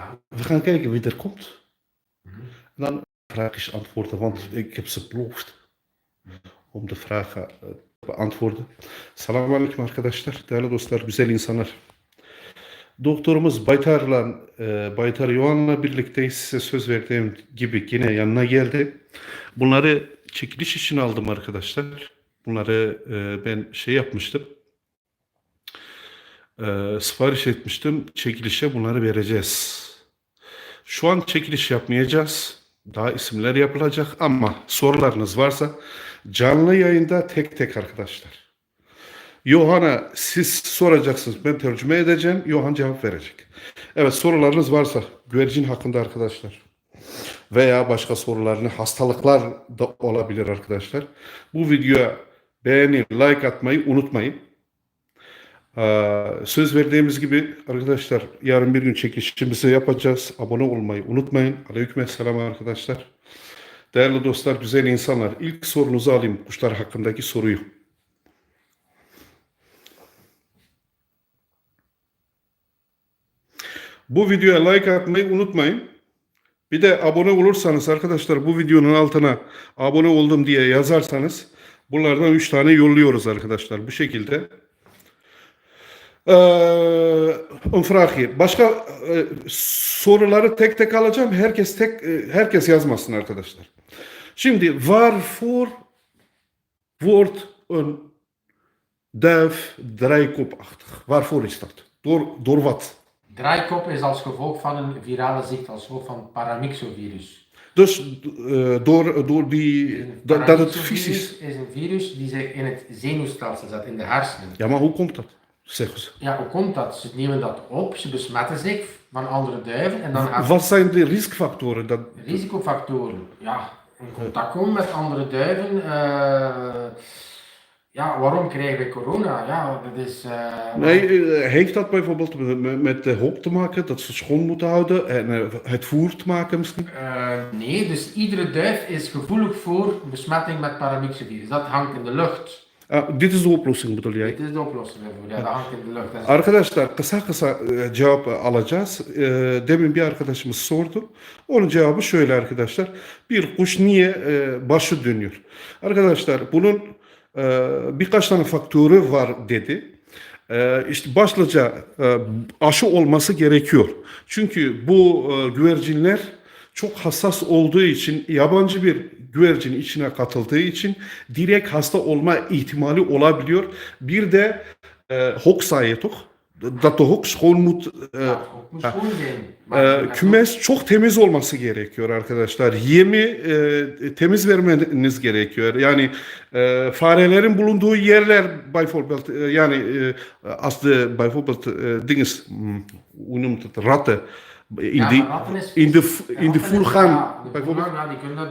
Ja. We gaan kijken wie er komt. En dan vraag ik antwoorden, want ik heb ze beloofd om de vragen eh, te beantwoorden. Selamun Aleyküm arkadaşlar, değerli dostlar, güzel insanlar. Doktorumuz Baytar'la, e, Baytar Yoğan'la birlikte size söz verdiğim gibi yine yanına geldi. Bunları çekiliş için aldım arkadaşlar. Bunları e, ben şey yapmıştım. E, sipariş etmiştim. Çekilişe bunları vereceğiz. Şu an çekiliş yapmayacağız. Daha isimler yapılacak ama sorularınız varsa canlı yayında tek tek arkadaşlar. Yohan'a siz soracaksınız. Ben tercüme edeceğim. Yohan cevap verecek. Evet sorularınız varsa güvercin hakkında arkadaşlar veya başka sorularını hastalıklar da olabilir arkadaşlar. Bu videoya beğeni, like atmayı unutmayın. Ee, söz verdiğimiz gibi arkadaşlar yarın bir gün çekilişimizi yapacağız. Abone olmayı unutmayın. Aleykümselam arkadaşlar. Değerli dostlar, güzel insanlar. İlk sorunuzu alayım kuşlar hakkındaki soruyu. Bu videoya like atmayı unutmayın. Bir de abone olursanız arkadaşlar bu videonun altına abone oldum diye yazarsanız bunlardan 3 tane yolluyoruz arkadaşlar bu şekilde. Ee, een vraagje. Başka e, soruları tek tek alacağım. Herkes tek e, herkes yazmasın arkadaşlar. Şimdi waarvoor wordt een duif draaikopachtig? Waarvoor is dat? Door, door wat? Draaikop is als gevolg van een virale ziekte, als gevolg van paramyxovirus. Dus eh, door, door die, dat, het vies paramyxovirus is. is een virus die zich in het zenuwstelsel zet, in de hersenen. Ja, maar hoe komt dat? Ja, hoe komt dat? Ze nemen dat op, ze besmetten zich van andere duiven en dan Wat zijn de risicofactoren? Dat, risicofactoren. Ja, in contact komen met andere duiven. eh, ja, waarom krijgen we corona? Ja, dat is... eh, nee, eh, heeft dat bijvoorbeeld met, met de hok te maken, dat ze schoon moeten houden en het voer te maken misschien? Nee, dus iedere duif is gevoelig voor besmetting met paramyxovirus. Dat hangt in de lucht. Ah, dit is de oplossing bedoel jij? Dit is de oplossing ervoor. Ja, dat hangt in de lucht. Dat is- Arkadaşlar kısa kısa e, cevap alacağız. E, demin bir arkadaşımız sordu. Onun cevabı şöyle arkadaşlar. Bir kuş niye e, başı dönüyor? Arkadaşlar bunun birkaç tane faktörü var dedi. İşte başlıca aşı olması gerekiyor. Çünkü bu güvercinler çok hassas olduğu için yabancı bir güvercin içine katıldığı için direkt hasta olma ihtimali olabiliyor. Bir de e, hoksayetok. Dat de hok schoon moet. Ja, het moet ha, schoon zijn. Maar e, kümes çok temiz olması gerekiyor arkadaşlar. Yemi e, temiz vermeniz gerekiyor. Yani e, farelerin bulunduğu yerler bijvoorbeeld e, yani e, als de bijvoorbeeld e, dinges het ratten in die in de in de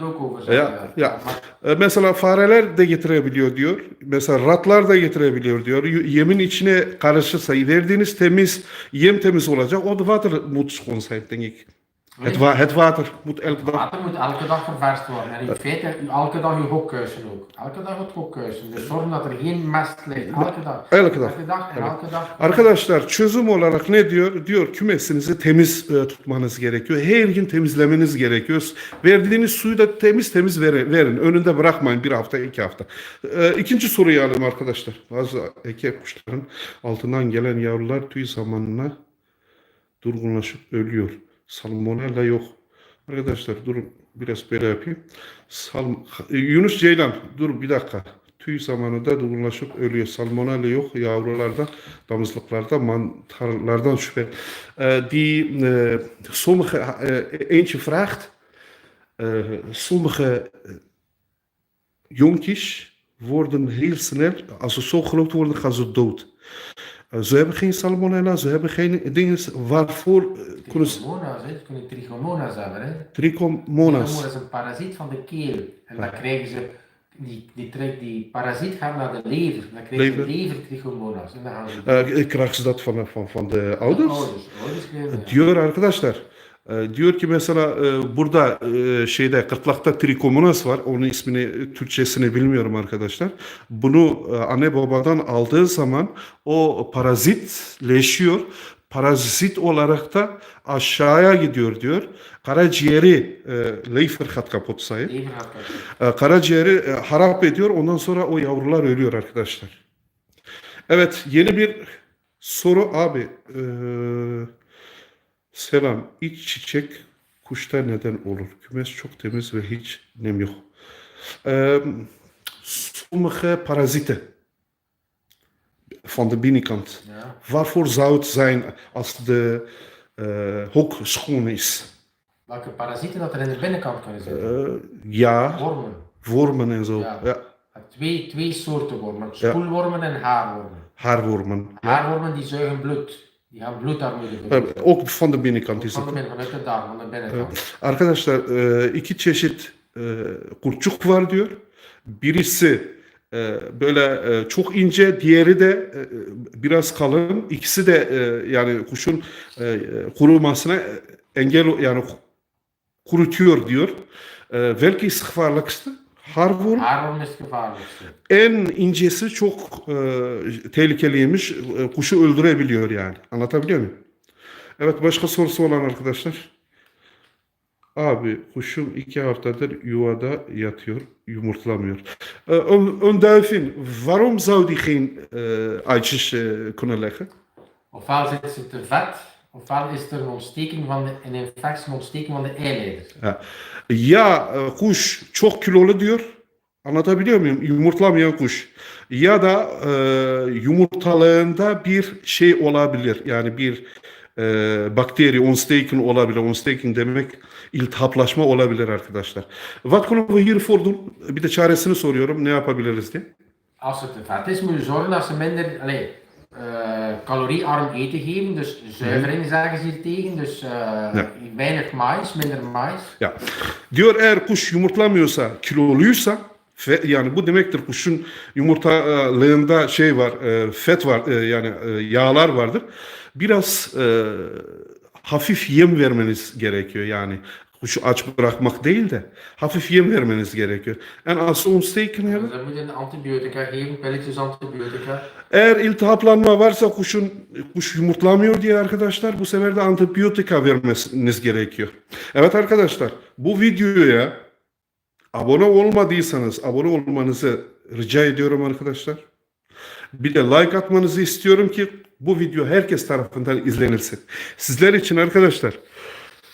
ook over zeggen. ya, ya. Mesela fareler de getirebiliyor diyor. Mesela ratlar da getirebiliyor diyor. Yemin içine karışırsa verdiğiniz temiz, yem temiz olacak. O da water moet schoon zijn, denk ik. Het, wa het water moet elke dag. water moet elke dag ververst worden. En in feite elke dag je hokkuisen ook. Elke dag het hokkuisen. Dus zorgen dat er geen mest ligt. Elke dag. Elke dag. Elke dag en elke dag. Arkadaşlar çözüm olarak ne diyor? Diyor kümesinizi temiz e, tutmanız gerekiyor. Her gün temizlemeniz gerekiyor. Verdiğiniz suyu da temiz temiz verin. verin. Önünde bırakmayın bir hafta, iki hafta. E, ikinci soruyu alalım arkadaşlar. Bazı erkek kuşların altından gelen yavrular tüy zamanına durgunlaşıp ölüyor. Salmonella yok. Arkadaşlar durun biraz böyle yapayım. Sal Yunus Ceylan dur bir dakika. Tüy zamanında durgunlaşıp ölüyor. Salmonella yok yavrularda, damızlıklarda, mantarlardan şüphe. Eh, die eh, sommige eh, eentje vraagt, eh, sommige eh, jonkies worden heel snel, als ze zo groot worden, gaan ze dood. Eh, ze hebben geen salmonella, ze hebben geen dingen waarvoor eh, Trichomonas. Ze kunnen trichomonas hebben. Hè. trichomonas. Trichomonas is een parasiet van de keel. En dan krijgen ze, die, die, trekt- die parasiet gaat naar de lever. Dan krijgen Lever. ze levertrichomonas. En dan gaan ze Eh, krijgen ze dat van, van, van de ouders? Ouders, ouders krijgen. Diyor arkadaşlar. E, Diyor ki mesela e, burada e, şeyde kırtlakta trikomonas var. Onun ismini e, Türkçesini bilmiyorum arkadaşlar. Bunu e, anne babadan aldığı zaman o parazitleşiyor. parazit olarak da aşağıya gidiyor diyor. Karaciğeri e, lever hat kapot sayı. E, karaciğeri e, harap ediyor. Ondan sonra o yavrular ölüyor arkadaşlar. Evet yeni bir soru abi. E, selam. İç çiçek kuşta neden olur? Kümes çok temiz ve hiç nem yok. E, sommige parasieten van de binnenkant. Ja. Waarvoor zou het zijn als de eh, hok schoon is? Welke parasieten dat er in de binnenkant kunnen zitten? Eh, ja, Wormen. wormen en zo. Ja. Ja. Twee, twee soorten wormen. Ja. Spoelwormen en haarwormen. Haarwormen. Haarwormen die zuigen bloed. Die gaan bloedarmoede bedoelen. ook van de binnenkant is Van het. de binnen, vanuit de darm, van de binnenkant. Arkadaşlar e, iki çeşit e, kurtçuk var diyor. Birisi e, böyle e, çok ince, diğeri de e, biraz kalın. İkisi de e, yani kuşun e, kurumasına engel yani kurutuyor diyor. E, welke is het gevaarlijkste? Haarworm is het gevaarlijkste. En incesi çok e, tehlikeliymiş. E, kuşu öldürebiliyor yani. Anlatabiliyor muyum? Evet başka sorusu olan arkadaşlar. Abi kuşum iki haftadır yuvada yatıyor, yumurtlamıyor. E, een, een duifin, waarom zou die geen e, eitjes e, kunnen leggen? Ofwel is er een ontsteking van de, een infectie, een ontsteking van de eileiders. Ha. Ya e, kuş çok kilolu diyor. Anlatabiliyor muyum? Yumurtlamayan kuş. Ya da e, yumurtalığında bir şey olabilir. Yani bir e, bakteri, onstaking olabilir. Onstaking demek iltihaplaşma olabilir arkadaşlar. Wat kunnen we hiervoor doen? Bir de çaresini soruyorum. Ne yapabiliriz diye. Als het te vet is, moet je zorgen dat ze minder allee, eh, caloriearm eten geven. Dus zuivering zeggen ze hier tegen. Dus eh, weinig mais, minder mais. Ya diyor eğer kuş yumurtlamıyorsa, kiloluysa fe- yani bu demektir kuşun yumurtalığında şey var, e, fet var, e, yani e, yağlar vardır. Biraz e, hafif yem vermeniz gerekiyor yani. Kuşu aç bırakmak değil de hafif yem vermeniz gerekiyor. En az ontsteken Dus hebben. dan moet je een antibiotica geven, pilletjes antibiotica. Eğer iltihaplanma varsa kuşun kuş yumurtlamıyor diye arkadaşlar bu sefer de antibiyotika vermeniz gerekiyor. Evet arkadaşlar bu videoya abone olmadıysanız abone olmanızı rica ediyorum arkadaşlar. Bir de like atmanızı istiyorum ki bu video herkes tarafından izlenirsin. Sizler için arkadaşlar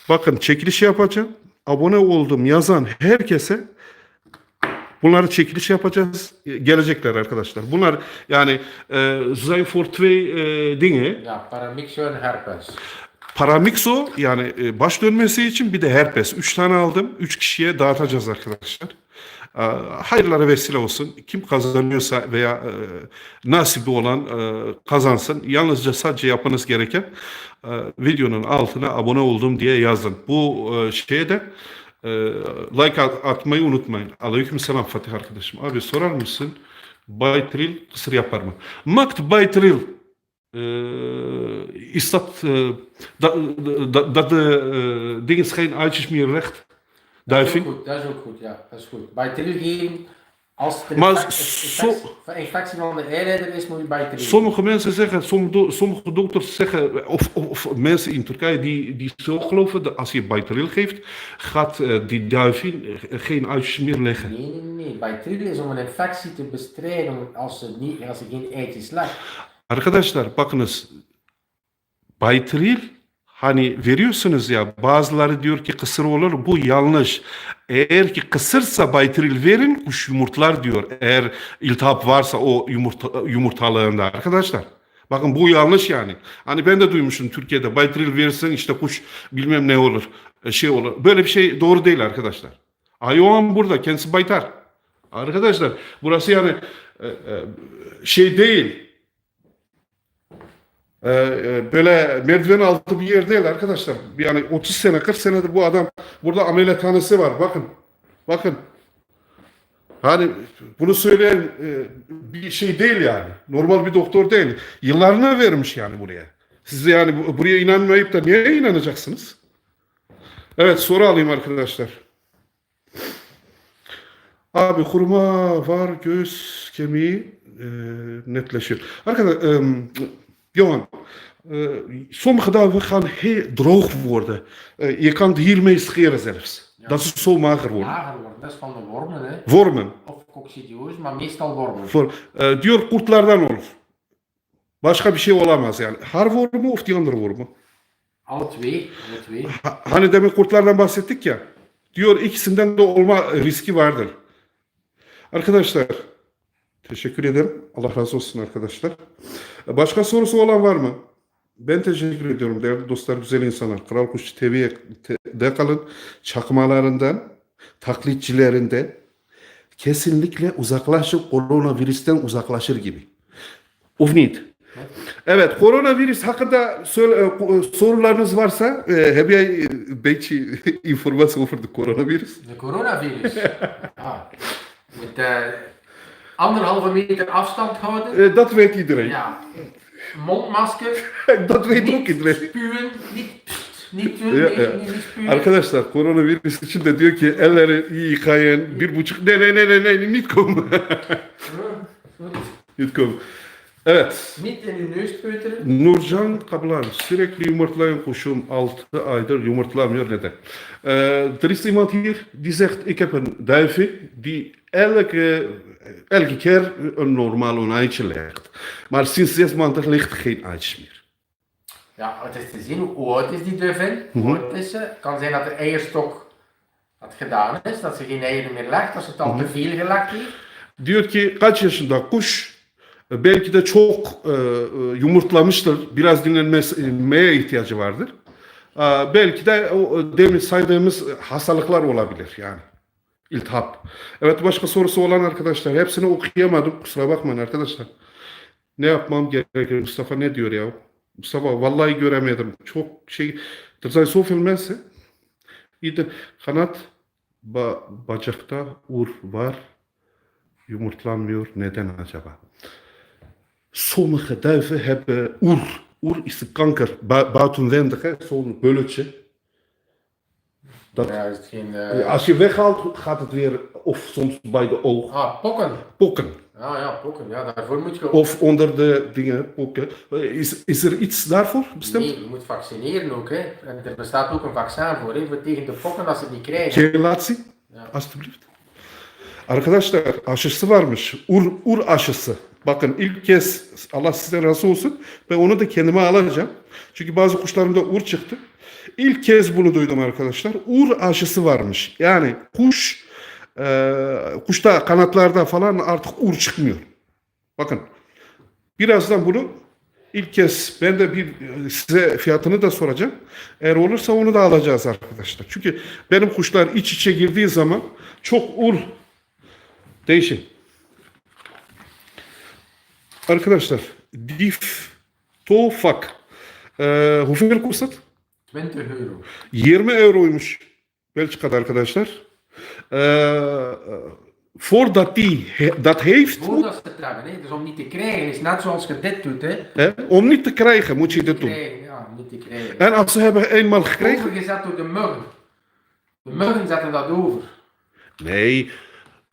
bakın çekiliş yapacağım. Abone oldum yazan herkese Bunları çekiliş yapacağız. Gelecekler arkadaşlar. Bunlar yani e, zijn voor twee e, dingen. Ja, paramyxo en herpes. Paramixo yani e, baş dönmesi için bir de herpes. Üç tane aldım. Üç kişiye dağıtacağız arkadaşlar. E, hayırlara vesile olsun. Kim kazanıyorsa veya e, nasibi olan e, kazansın. Yalnızca sadece yapmanız gereken e, videonun altına abone oldum diye yazın. Bu e, şeye de e, like at- atmayı unutmayın. Aleyküm selam Fatih arkadaşım. Abi sorar mısın? Baytril kısır yapar mı? Makt Baytril eh, is dat, eh, dat, dat, dat de eh, dingen geen uitjes meer recht? Dat is ook Duiving? goed, dat is ook goed, ja. Dat is goed. Bij als het een infectie, van de eileider is, moet je bij Sommige mensen zeggen, sommige, sommige dokters zeggen, of, of, of mensen in Turkije die, die zo geloven, dat als je Baytril geeft, gaat eh, die duiving eh, geen uitjes meer leggen. Nee, nee, nee. Bij is om een infectie te bestrijden als ze, niet, als ze geen eitjes legt. Arkadaşlar bakınız Baytril hani veriyorsunuz ya bazıları diyor ki kısır olur bu yanlış. Eğer ki kısırsa baytril verin kuş yumurtlar diyor. Eğer iltihap varsa o yumurta, yumurtalığında arkadaşlar. Bakın bu yanlış yani. Hani ben de duymuşum Türkiye'de baytril verirsen işte kuş bilmem ne olur. e, Şey olur. Böyle bir şey doğru değil arkadaşlar. Hayvan burada kendisi baytar. Arkadaşlar burası yani e, e, şey değil. Ee, e, böyle merdiven altı bir yer değil arkadaşlar. Yani 30 sene 40 senedir bu adam burada ameliyathanesi var. Bakın. Bakın. Hani bunu söyleyen e, bir şey değil yani. Normal bir doktor değil. Yıllarını vermiş yani buraya. Siz yani bu- buraya inanmayıp da niye inanacaksınız? Evet soru alayım arkadaşlar. Abi kurma var göğüs kemiği e, netleşiyor. Arkadaşlar e, Johan Eh, sommige duiven gaan heel droog worden. Eh, je kan het hiermee scheren zelfs. Dat ze zo mager worden. Lager worden, dat is van de wormen, hè. Wormen. Of coccidioos, maar meestal wormen. Voor, eh, diyor kurtlardan olur. Başka bir şey olamaz yani. Har wormen of die andere wormen? Alle twee, alle twee. Ha- Hani demin kurtlardan bahsettik ya. Diyor ikisinden de olma riski vardır. Arkadaşlar teşekkür ederim. Allah razı olsun arkadaşlar. Başka sorusu olan var mı? Ben teşekkür ediyorum değerli dostlar, güzel insanlar. Kral Kuş TV'de kalın. Çakmalarından, taklitçilerinden kesinlikle uzaklaşın. Koronavirüsten uzaklaşır gibi. Of niet. Evet, koronavirüs hakkında sorularınız varsa e, heb jij een beetje informatie over de coronavirus? Anderhalve meter afstand houden. E, dat weet iedereen. Ja. Mondmasker. dat weet ook iedereen. spuwen. Niet, pst, niet doen. Ja, ja. Niet, niet spuwen. Arkadaşlar koronavirüs için de diyor ki elleri iyi yıkayın. Bir buçuk ne ne ne ne ne niet komen. Niet komen. Evet. Niet in uw neus peuteren. Nurcan Kaplan sürekli yumurtlayan kuşum 6 aydır yumurtlamıyor neden? Ee, er is iemand hier die zegt ik heb een duifje die elke, elke keer een normaal een eitje legt. Maar sinds zes maanden ligt geen eitjes meer. Ja, het is te zien hoe oud is die duvin. Hoe oud is ze? Het kan zijn dat de eierstok dat gedaan is, dat ze geen eieren meer legt, als het al te veel gelegd heeft. Diyor ki kaç yaşında kuş belki de çok e, e, yumurtlamıştır. Biraz dinlenmeye ihtiyacı vardır. Aa, belki de o e, demin saydığımız hastalıklar olabilir yani. İltihap. Evet başka sorusu olan arkadaşlar. Hepsini okuyamadım. Kusura bakmayın arkadaşlar. Ne yapmam gerekir? Mustafa ne diyor ya? Mustafa vallahi göremedim. Çok şey. Er zijn zoveel mensen. İyi kanat ba, bacakta uğur var. Yumurtlanmıyor. Neden acaba? Sommige duiven hebben oer. Oer is de kanker bu- buitenwendig, hè? zo'n bulletje. Dat, Ja, is het geen... eh, als je weghaalt, gaat het weer, of soms bij de oog, Ah, pokken. pokken. Ja, ja, pokken. Ja, daarvoor moet je... Of onder de dingen, pokken. Is, is er iets daarvoor bestemd? Nee, je moet vaccineren ook. Hè. En er bestaat ook een vaccin voor, hè, voor tegen de pokken als ze niet krijgen. Relatie, Ja. alsjeblieft. Arkadaşlar aşısı varmış. Ur, ur aşısı. Bakın ilk kez Allah sizden razı olsun. Ben onu da kendime alacağım. Çünkü bazı kuşlarımda ur çıktı. İlk kez bunu duydum arkadaşlar. Ur aşısı varmış. Yani kuş e, kuşta kanatlarda falan artık ur çıkmıyor. Bakın birazdan bunu ilk kez ben de bir size fiyatını da soracağım. Eğer olursa onu da alacağız arkadaşlar. Çünkü benim kuşlar iç içe girdiği zaman çok ur değişin. Arkadaşlar dif tofak ee, hoeveel kost dat? 20 euro. 20 euroymuş Belçika'da arkadaşlar. Ee, voordat die dat heeft, Voordat ze het hebben, hè. dus om niet te krijgen, is net zoals je dit doet. Hè. hè, om niet te krijgen moet je dit doen. Ja, niet te krijgen. En als ze hebben eenmaal gekregen, Overgezet door de muggen. De muggen zetten dat over. Nee,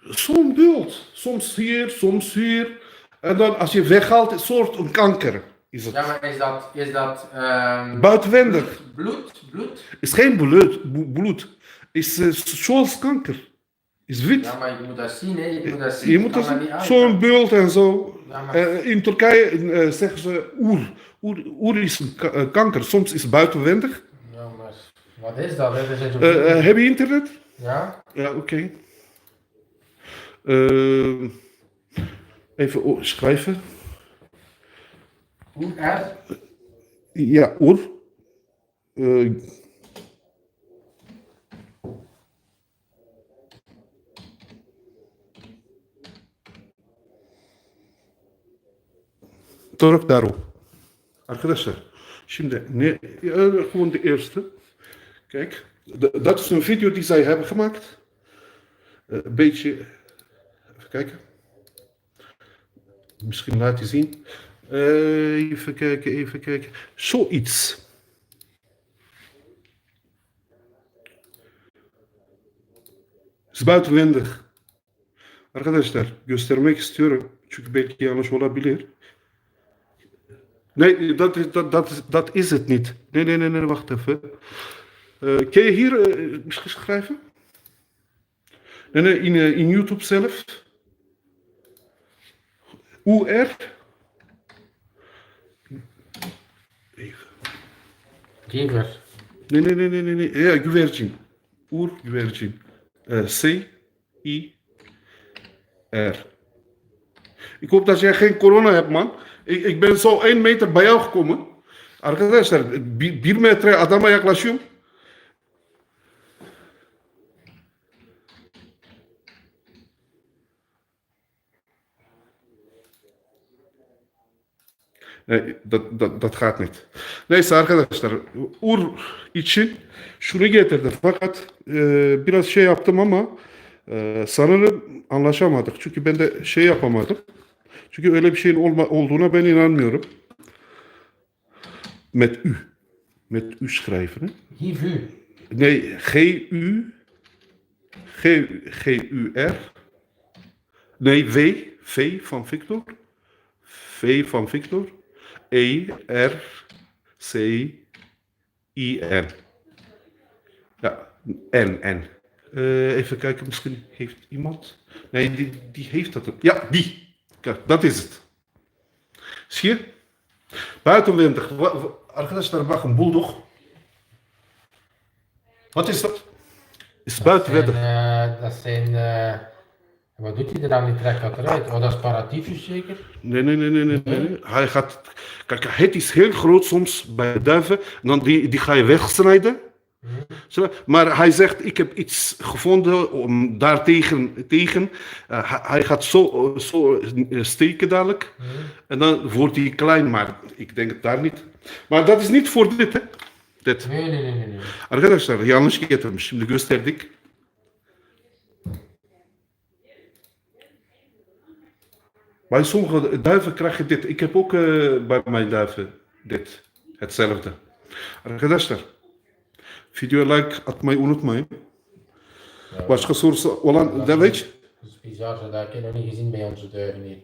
zo'n bult. Soms hier, soms hier. En dan als je weghaalt, een soort een kanker is het. Ja, maar is dat, is dat ehm, Buitenwendig. bloed? Bloed? Is geen bloed. bloed. Is eh, zoals kanker. Is wit. Ja, maar je moet dat zien, hè. Je moet dat zien. je moet dat. Zo'n bult en zo. Ja, maar- Eh, in Turkije eh, zeggen ze oer. Oer, oer is een ka- kanker. Soms is buitenwendig. Ja, maar wat is dat? Hè? Heb je internet? ja? Ja, oké. Eh, even schrijven. Hoe erg? Ja, oer. Eh, Doruk daarop. Arkadaşlar, şimdi ne, ja, gewoon de eerste. Kijk, dat is een video die zij hebben gemaakt. Eh, Een beetje, even kijken. Misschien laat je zien. Eh, even kijken, even kijken. Zoiets. is buitenwendig. Arkadaşlar göstermek istiyorum. Çünkü belki yanlış olabilir. Nee, dat, is- dat, dat, dat is het niet. Nee, nee, nee, nee wacht even. Eh kun je hier misschien schrijven? Nee, nee, in, in YouTube zelf. UR. Gever. Nee, nee, nee, nee, nee, nee. Ja, güvercin. Oer, güvercin. Eh, C, I, R. Ik hoop dat jij geen corona hebt, man. Ik, ik ben zo 1 meter bij jou gekomen. Arkadaşlar, bir, bir metre adama yaklaşıyorum. Nee, dat, dat, dat gaat niet. Neyse arkadaşlar, Ur için şunu getirdim. Fakat e, biraz şey yaptım ama e, sanırım anlaşamadık. Çünkü ben de şey yapamadım. Çünkü öyle bir şeyin olma, olduğuna ben inanmıyorum. Met U. Met U schrijven. hè? Givu. Nee, G-U. G-U-R. Nee, V. V van Victor. V van Victor. E, R, C, I, N. Ja, N, N. Eh, even kijken, misschien heeft iemand. Nee, die, die heeft dat. Ja, die. Kijk, dat is het. Zie je? Buitenwendig. Wa- Arkadaşlar bakın bulduk. Wat is dat? Is En, buitenwendig. eh, dat zijn. eh, wat doet hij er dan? Die trekt dat eruit. Oh, dat is paratyfus zeker? Nee, nee, nee, nee, nee, nee. Hij gaat. Kijk, het is heel groot soms bij duiven. En dan die, die ga je wegsnijden. Zo, Maar hij zegt: Ik heb iets gevonden om daartegen. Tegen. Eh, hij, gaat zo, zo eh, steken dadelijk. En dan wordt hij klein, maar ik denk het daar niet. Maar dat is niet voor dit, hè? Dit. Nee, nee, nee, nee. Arkadaşlar yanlış getirmiş. Şimdi gösterdik. Bij sommige duiven krijg je dit. Ik heb ook eh, bij mijn duiven dit. Hetzelfde. Arkadaşlar. Video like atmayı unutmayın. Başka sorusu olan da weet je? Dat is bizar, dat niet gezien bij onze duiven hier.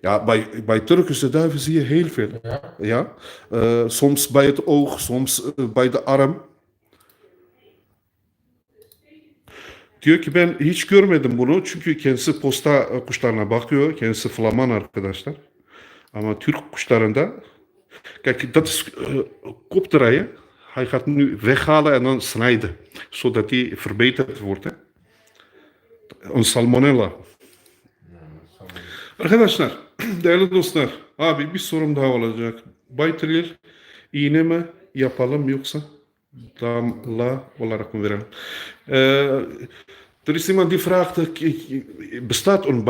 Ja, bij, bij Turkse duiven zie je heel veel. Ja? Ja. Eh, soms bij het oog, soms eh, bij de arm. Diyor ki ben hiç görmedim bunu çünkü kendisi posta e, kuşlarına bakıyor. Kendisi Flaman arkadaşlar. Ama Türk kuşlarında dat is uh, kopdraaien. Hij gaat nu weghalen en dan snijden. Zodat die verbeterd wordt. Hè? Een salmonella. Arkadaşlar, değerli dostlar, abi bir sorum daha olacak. Baytırır iğne mi yapalım yoksa damla olarak mı verelim? Er is iemand die vraagt, eh, bestaat een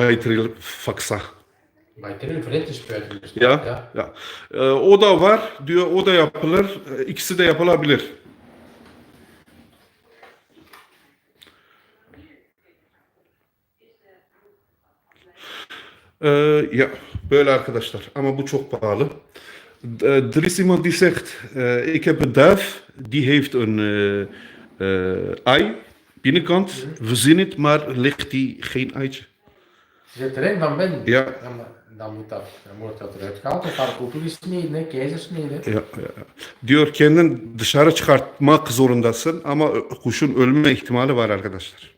Trill Flintenspuiten bestaat, Ja, ja. ya. Ee, o da var, diyor o da yapılır, ikisi de yapılabilir. Ee, ja, böyle arkadaşlar. Ama bu çok pahalı. Er is iemand die zegt, eh, ik heb een duif, die heeft een eh, ei, binnenkant, verzin het, maar legt die geen eitje. Zit erin van binnen? Ja. Dan, dan, moet dat, dan wordt dat eruit gehaald. Dat gaat ook gesneden, hè? keizersnede. Ya, ya. Diyor kendin dışarı çıkartmak zorundasın ama kuşun ölme ihtimali var arkadaşlar.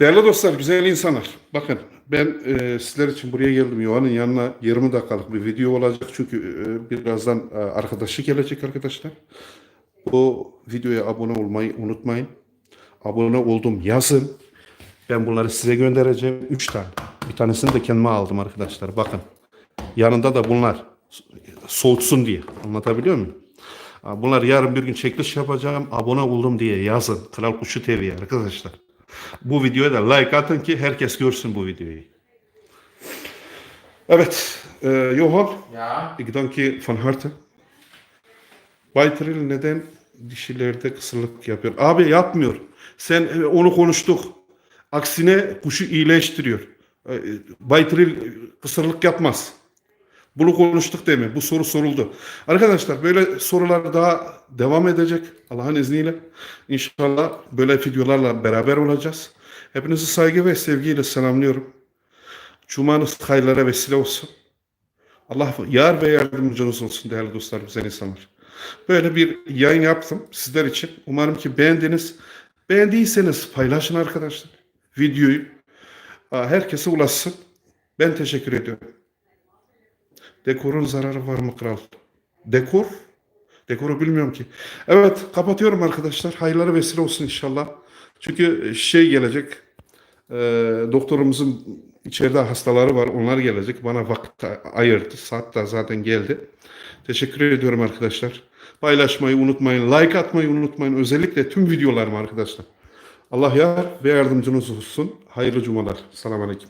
Değerli dostlar, güzel insanlar. Bakın ben e, sizler için buraya geldim. Yohan'ın yanına 20 dakikalık bir video olacak. Çünkü e, birazdan e, arkadaşı gelecek arkadaşlar. O videoya abone olmayı unutmayın. Abone oldum yazın. Ben bunları size göndereceğim. 3 tane. Bir tanesini de kendime aldım arkadaşlar. Bakın. Yanında da bunlar soğutsun diye. Anlatabiliyor muyum? Bunlar yarın bir gün çekiliş yapacağım. Abone oldum diye yazın. Kral Kuşu TV'ye arkadaşlar. Bu videoya da like atın ki herkes görsün bu videoyu. Evet. E, Johan, Ja. ik dank je van harte. Baytril neden dişilerde kısırlık yapıyor? Abi yapmıyor. Sen e, onu konuştuk. Aksine kuşu iyileştiriyor. E, Baytril e, kısırlık yapmaz. Bunu konuştuk değil mi? Bu soru soruldu. Arkadaşlar böyle sorular daha devam edecek Allah'ın izniyle. İnşallah böyle videolarla beraber olacağız. Hepinizi saygı ve sevgiyle selamlıyorum. Cumanız hayırlara vesile olsun. Allah yar ve yardımcınız olsun değerli dostlar, güzel insanlar. Böyle bir yayın yaptım sizler için. Umarım ki beğendiniz. Beğendiyseniz paylaşın arkadaşlar. Videoyu. Herkese ulaşsın. Ben teşekkür ediyorum. Dekorun zararı var mı kral? Dekor? Dekoru bilmiyorum ki. Evet kapatıyorum arkadaşlar. Hayırlara vesile olsun inşallah. Çünkü şey gelecek. e, doktorumuzun içeride hastaları var. Onlar gelecek. Bana vakit ayırdı. Saat de zaten geldi. Teşekkür ediyorum arkadaşlar. Paylaşmayı unutmayın. Like atmayı unutmayın. Özellikle tüm videolarımı arkadaşlar. Allah yar ve yardımcınız olsun. Hayırlı cumalar. Selamun Aleyküm.